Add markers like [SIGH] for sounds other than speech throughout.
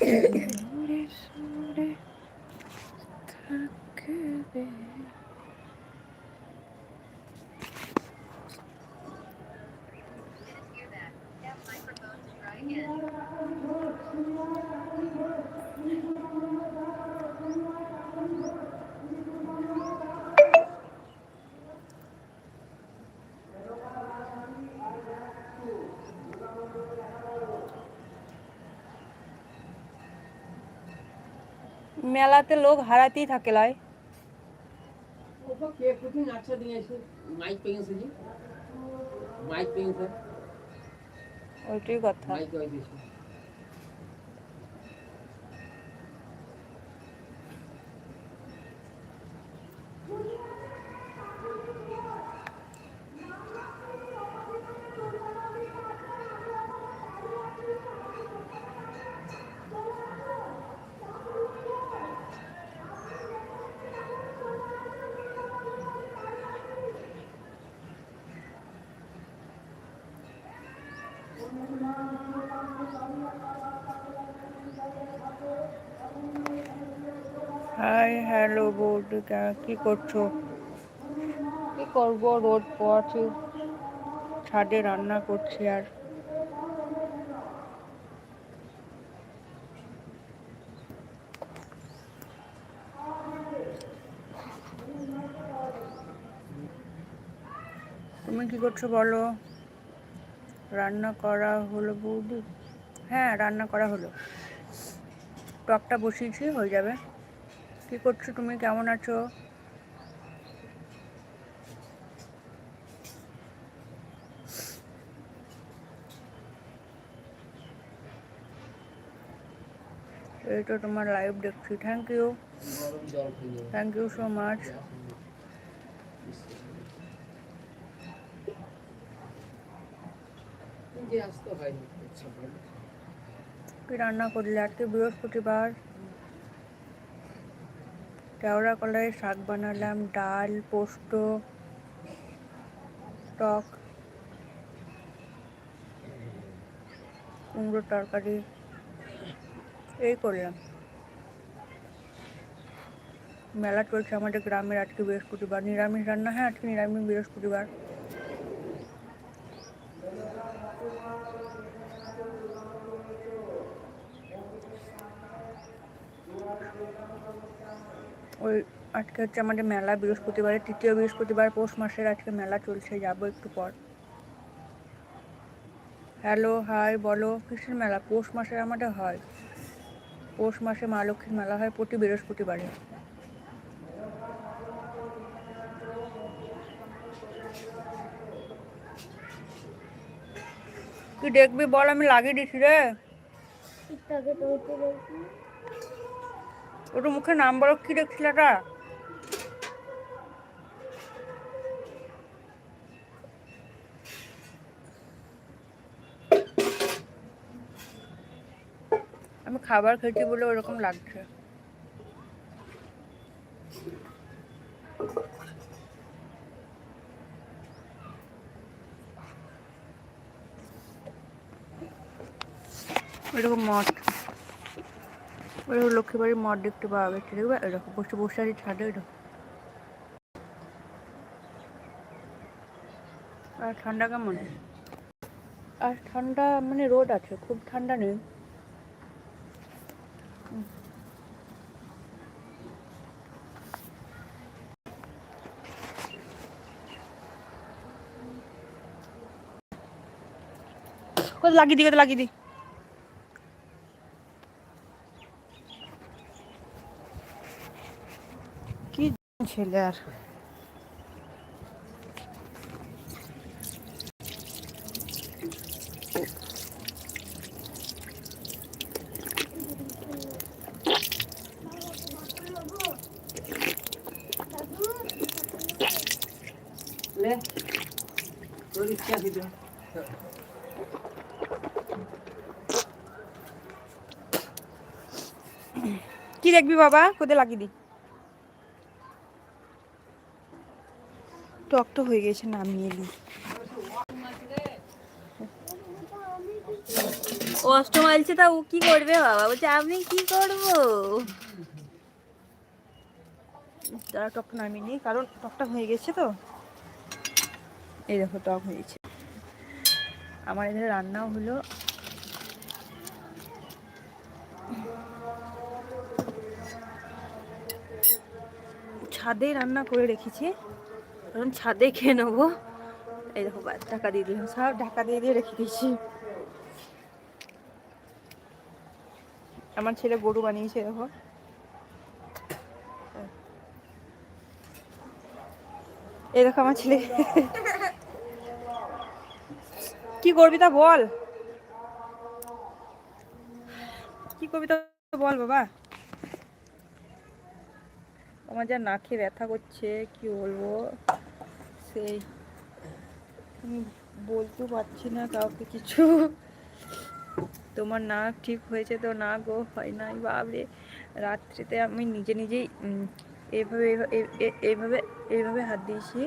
Yeah. [LAUGHS] মেলাতে লোক হারাতেই থাকে লয়। ওইটাই কে কোথায় নাচা দিয়েছে মাইক পেয়েছে জি মাইক পেয়েছে ওইটাই কথা মাইক হয়ে দিয়েছে হাই হ্যালো বৌদি কি করছ? কি করব রোদ পড়ছে ছাদে রান্না করছি আর। তুমি কি করছ বলো? রান্না করা হলো বৌদি? হ্যাঁ রান্না করা হলো। টকটা বসিয়েছি হয়ে যাবে। কি করছ তুমি? কেমন আছো? এই তো তোমার লাইভ দেখছি। Thank you thank you so much কি রান্না করলে? আজকে বৃহস্পতিবার। কেওড়া কলাই শাক বানালাম, ডাল, পোস্ত, টক, কুমড়োর তরকারি, এই করলাম। মেলা চলছে আমাদের গ্রামের, আজকে বৃহস্পতিবার। নিরামিষ রান্না হ্যাঁ আজকে নিরামিষ বৃহস্পতিবার। ওই আজকে হচ্ছে আমাদের মেলা বৃহস্পতিবারে তৃতীয় বৃহস্পতিবার, পৌষ মাসের আজকে মেলা চলছে, যাব একটু পর। হ্যালো হাই বলো, কিসের মেলা? পৌষ মাসে আমাদের হয়। পৌষ মাসে মা লক্ষ্মীর মেলা হয় প্রতি বৃহস্পতিবারে। কি দেখবি বল, আমি লাগিয়ে দিছি রে। ওটা মুখে নাম বলো কি দেখছিল তা আমি খাবার খেয়েছি বলে ওরকম লাগছে। এরকম মঠ ওই লক্ষ্মী বাড়ির মঠ দেখতে পাওয়া গেছে, দেখবে? এরকম বসে বসে আছে ছাদে, এরকম। আর ঠান্ডা কেমন? আর ঠান্ডা মানে রোদ আছে, খুব ঠান্ডা নেই। লাগিয়ে দি কোথায় লাগিয়ে দি। ছেলে আর কি দেখবি বাবা? কোথায় লাগিয়ে দি টক তো হয়ে গেছে নামিয়ে নি অষ্টম আলছে তা ও কি করবে বাবা? বলছে আমি কি করব? তারা টকটা নামিয়ে নিই কারণ টকটা হয়ে গেছে তো। এই দেখো টক হয়েছে আমার এখানে রান্নাও হলো। ছাদে রান্না করে রেখেছি। কারণ ছাদে খেয়ে নেব। এই দেখো ঢাকা দিয়ে দিলাম। সব ঢাকা দিয়ে দিয়ে রেখে দিয়েছি। আমার ছেলে গরু বানিয়েছে, দেখো। এই দেখো আমার ছেলে। কি করবি তা বল? কি করবি তা বল বাবা? আমার যা নাকে ব্যথা করছে, কি বলব? সেই। আমি বলতেও পারছি না কাউকে কিছু। তোমার নাক ঠিক হয়েছে তো না গো, হয় নাই বাবরে রাত্রিতে আমি নিজে নিজেই এভাবে এভাবে এইভাবে হাত দিয়েছি।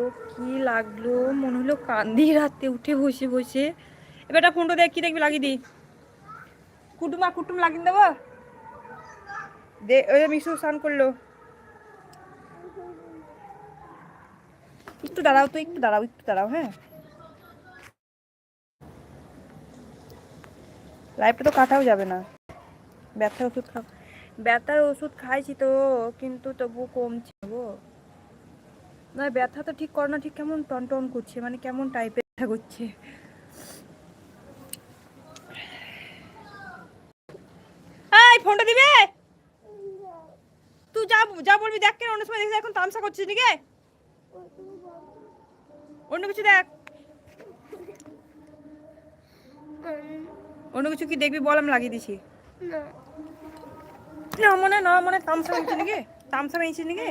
ও কি লাগল? মনে হলো কান্দি রাতে উঠে বসে বসে। এবারটা ফোনটা দেখ কি দেখবি লাগিয়ে দি। কুটুমা, কুটুম লাগিয়ে দেবো? দে, ওই মিশু স্নান করল। একটু দাঁড়াও তো, একটু দাঁড়াও একটু দাঁড়াও হ্যাঁ। লাইফটা তো কাটাও যাবে না। ব্যথার ওষুধ খাও। ব্যথার ওষুধ খাইছি তো, কিন্তু তবু কমছে গো। না, ব্যথা তো ঠিক করো না, ঠিক কেমন টন টন করছে মানে কেমন টাইপের ব্যথা করছে। ফোনটা দিবে? তুই যা যা বলবি, দেখ কেন, অন্য সময় দেখছি এখন তামসা করছিস নাকি? অন্য কিছু দেখ। অন্য কিছু কি দেখবি বল আমি লাগিয়ে দিছি। না। মনে না মনে তামসা হয়েছে নাকি তামসা হয়েছে নাকি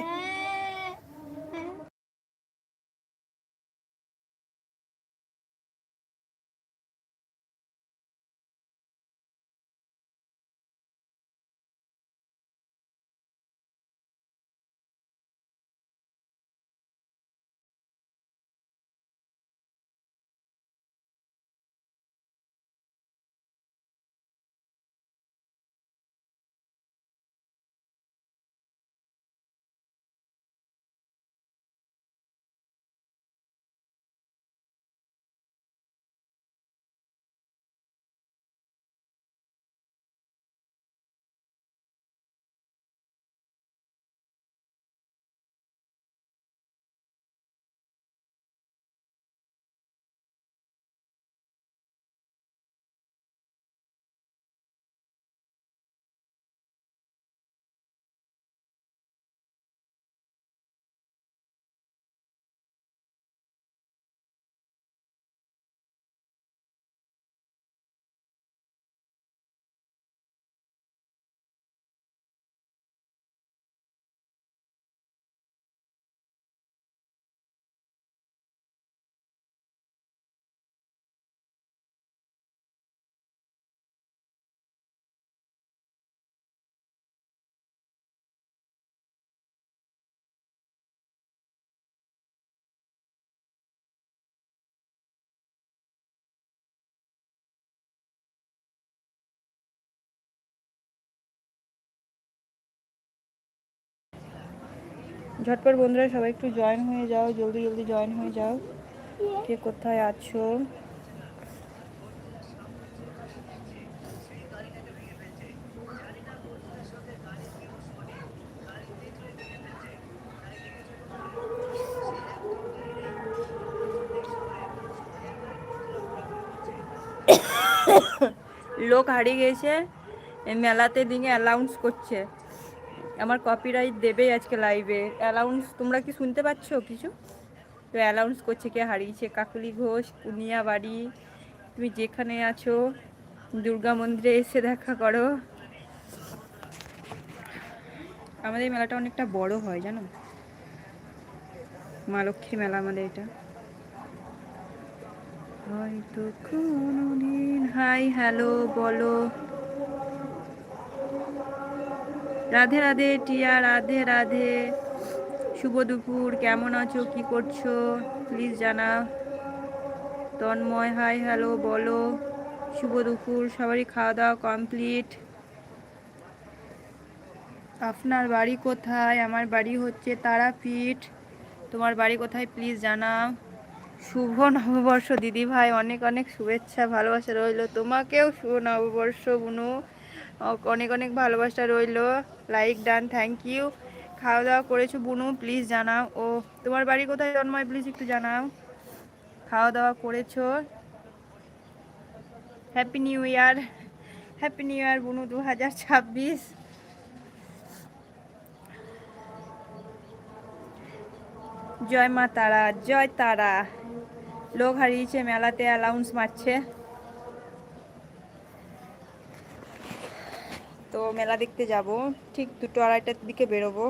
ঝটপট বন্ধুরা সবাই একটু জয়েন হয়ে যাও, জলদি জলদি জয়েন হয়ে যাও। কে কোথায় আছো? [COUGHS] লোক হারিয়ে গেছে মেলাতে দিনে অ্যালাউন্স করছে। আমার কপিরাইট দেবেই আজকে লাইভে অ্যালাউন্স তোমরা কি শুনতে পাচ্ছ কিছু? তো অ্যালাউন্স করছে কে? হারিয়েছে কাকুলি ঘোষ, কুনিয়া বাড়ি, তুমি যেখানে আছো, দুর্গা মন্দিরে এসে দেখা করো। আমাদের মেলাটা অনেকটা বড় হয়, জানো? মা লক্ষ্মীর মেলা আমাদের এটা। হয়তো কোনোদিন, হাই হ্যালো, বলো। রাধে রাধে, টিয়া, রাধে রাধে। শুভ দুপুর, কেমন আছো? কি করছ? প্লিজ জানা তন্ময় হাই হ্যালো বলো। শুভ দুপুর, সবারই খাওয়া দাওয়া কমপ্লিট আপনার বাড়ি কোথায়? আমার বাড়ি হচ্ছে তারাপীঠ। তোমার বাড়ি কোথায়? প্লিজ জানাও। শুভ নববর্ষ দিদি ভাই অনেক অনেক শুভেচ্ছা, ভালোবাসা রইল। তোমাকেও শুভ নববর্ষ, বুনু। অনেক অনেক ভালোবাসা রইল। লাইক ডান থ্যাংক ইউ খাওয়া দাওয়া করেছ বুনু প্লিজ জানাও। ও, তোমার বাড়ি কোথায় জন্মায় প্লিজ একটু জানাও। খাওয়া দাওয়া করেছ। Happy new year happy new year Bunu দু হাজার ছাব্বিশ। জয় মা তারা, জয় তারা। লোক হারিয়েছে, মেলাতে অ্যালাউন্স মারছে। তো মেলা দেখতে যাব। ঠিক দুটো আড়াইটার দিকে বেরোবো।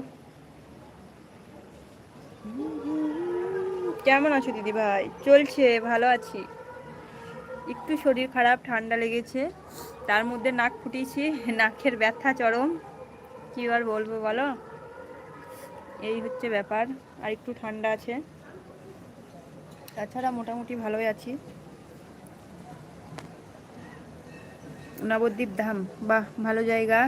কেমন আছো দিদি ভাই? চলছে, ভালো আছি। একটু শরীর খারাপ, ঠান্ডা লেগেছে। তার মধ্যে নাক ফুটিয়েছি, [LAUGHS] নাকের ব্যথা চরম। কি আর বলব বলো? এই হচ্ছে ব্যাপার, আর একটু ঠান্ডা আছে। তাছাড়া মোটামুটি ভালোই আছি। নবদ্বীপ ধাম। বাহ, ভালো জায়গা।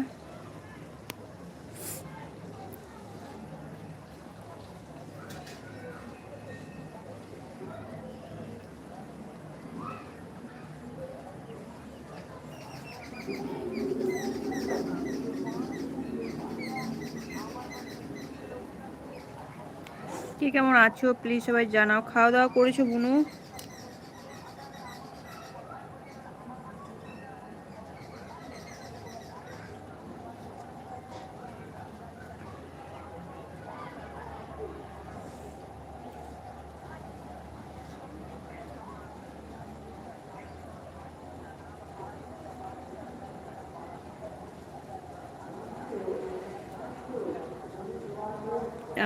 কি কেমন আছো? প্লিজ সবাই জানাও। খাওয়া দাওয়া করেছ, বুনু?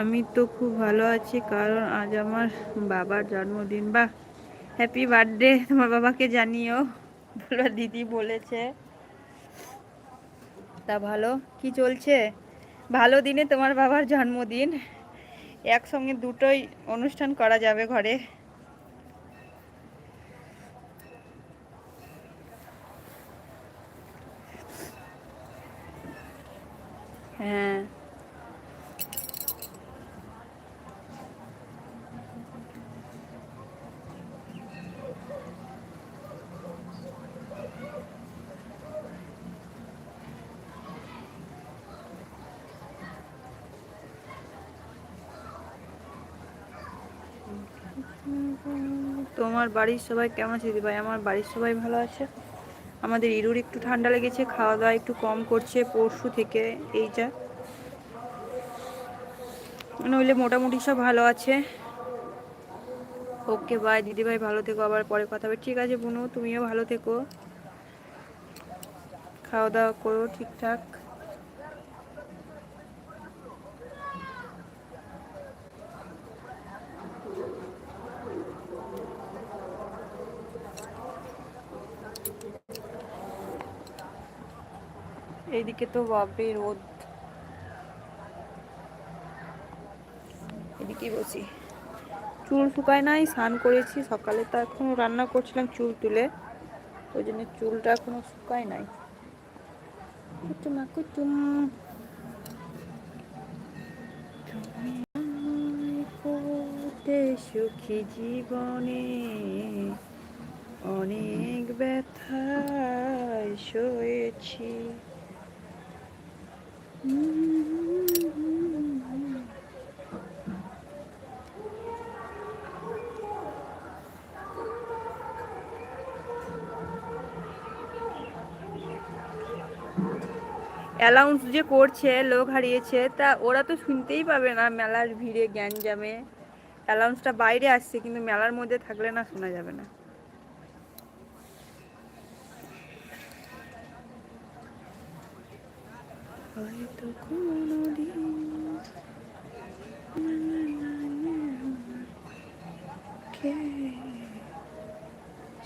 আমি তো খুব ভালো আছি, কারণ আজ আমার বাবার জন্মদিন। বা হ্যাপি বার্থডে তোমার বাবাকে জানিও, বলো, দিদি বলেছে। তা ভালো, কি চলছে? ভালো দিনে তোমার বাবার জন্মদিন। একসঙ্গে দুটোই অনুষ্ঠান করা যাবে ঘরে। হ্যাঁ। তোমার বাড়ির সবাই কেমন আছে দিদিভাই আমার বাড়ির সবাই ভালো আছে। আমাদের ইরুর একটু ঠান্ডা লেগেছে খাওয়া দাওয়া একটু কম করছে পরশু থেকে এইটা নইলে মোটামুটি সব ভালো আছে। ওকে বাই দিদিভাই ভালো থেকো, আবার পরে কথা হবে। ঠিক আছে, বুনু, তুমিও ভালো থেকো। খাওয়া দাওয়া করো ঠিকঠাক। এইদিকে তো বাপরে রোদ। এদিকেই বসি। চুল শুকায় নাই, স্নান করেছি। সকালে তো এখনও রান্না করছিলাম চুল তুলে। ওই জন্য চুলটা এখনও শুকায় নাই। সুখী জীবনে অনেক ব্যথায় সয়েছি অ্যালাউন্স যে করছে, লোক হারিয়েছে, তা ওরা তো শুনতেই পাবে না মেলার ভিড়ে, গ্যাঞ্জামে। অ্যালাউন্সটা বাইরে আসছে, কিন্তু মেলার মধ্যে থাকলে না শোনা যাবে না। হয়তো কোনো দিন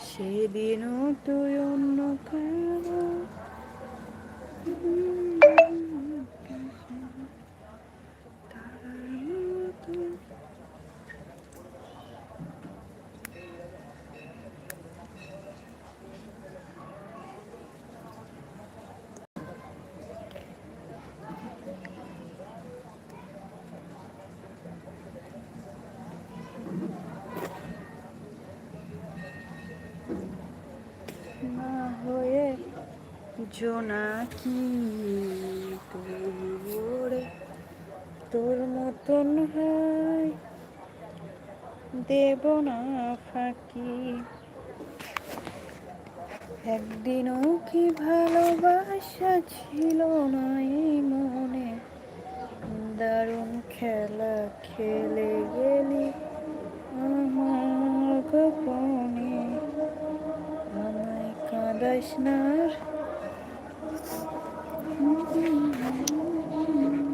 সেদিনও তুই অন্য কারও জোনাকি তোরে তোর মতন হয় দেব না ফাঁকি। একদিনও কি ভালোবাসা ছিল না এই মনে? দারুণ খেলা খেলে গেলি আমার গোপনে। আমায় কাঁদাস না Thank you.